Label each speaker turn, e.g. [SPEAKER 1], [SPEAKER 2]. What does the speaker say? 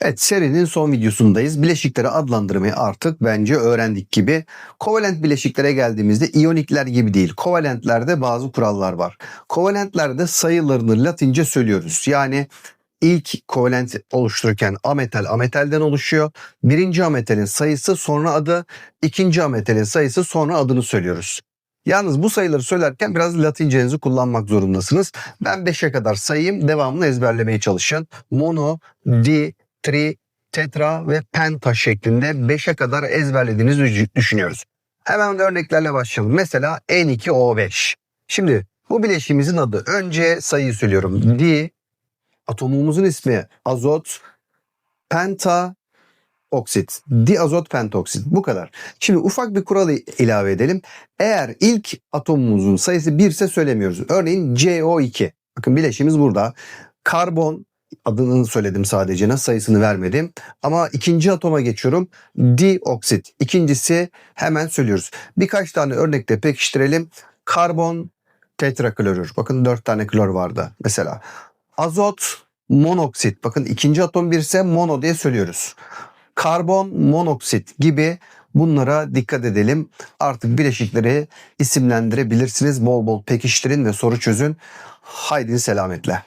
[SPEAKER 1] Evet serinin son videosundayız. Bileşikleri adlandırmayı artık bence öğrendik gibi. Kovalent bileşiklere geldiğimizde iyonikler gibi değil. Kovalentlerde bazı kurallar var. Kovalentlerde sayılarını latince söylüyoruz. Yani ilk kovalent oluştururken ametal ametalden oluşuyor. Birinci ametalin sayısı sonra adı, ikinci ametalin sayısı sonra adını söylüyoruz. Yalnız bu sayıları söylerken biraz latincenizi kullanmak zorundasınız. Ben 5'e kadar sayayım, devamını ezberlemeye çalışın. Mono, di, tri, tetra ve penta şeklinde 5'e kadar ezberlediğinizi düşünüyoruz. Hemen örneklerle başlayalım. Mesela N2O5. Şimdi bu bileşiğimizin adı. Önce sayıyı söylüyorum. Di, atomumuzun ismi azot, penta, oksit. Diazot pentoksit. Bu kadar. Şimdi ufak bir kuralı ilave edelim. Eğer ilk atomumuzun sayısı 1 ise söylemiyoruz. Örneğin CO2. Bakın bileşimiz burada. Karbon adını söyledim sadece. Nasıl sayısını vermedim. Ama ikinci atoma geçiyorum. Dioksit. İkincisi hemen söylüyoruz. Birkaç tane örnekte pekiştirelim. Karbon tetraklorür. Bakın 4 tane klor vardı mesela. Azot monoksit. Bakın ikinci atom bir ise mono diye söylüyoruz. Karbon monoksit gibi bunlara dikkat edelim. Artık bileşikleri isimlendirebilirsiniz. Bol bol pekiştirin ve soru çözün. Haydi selametle.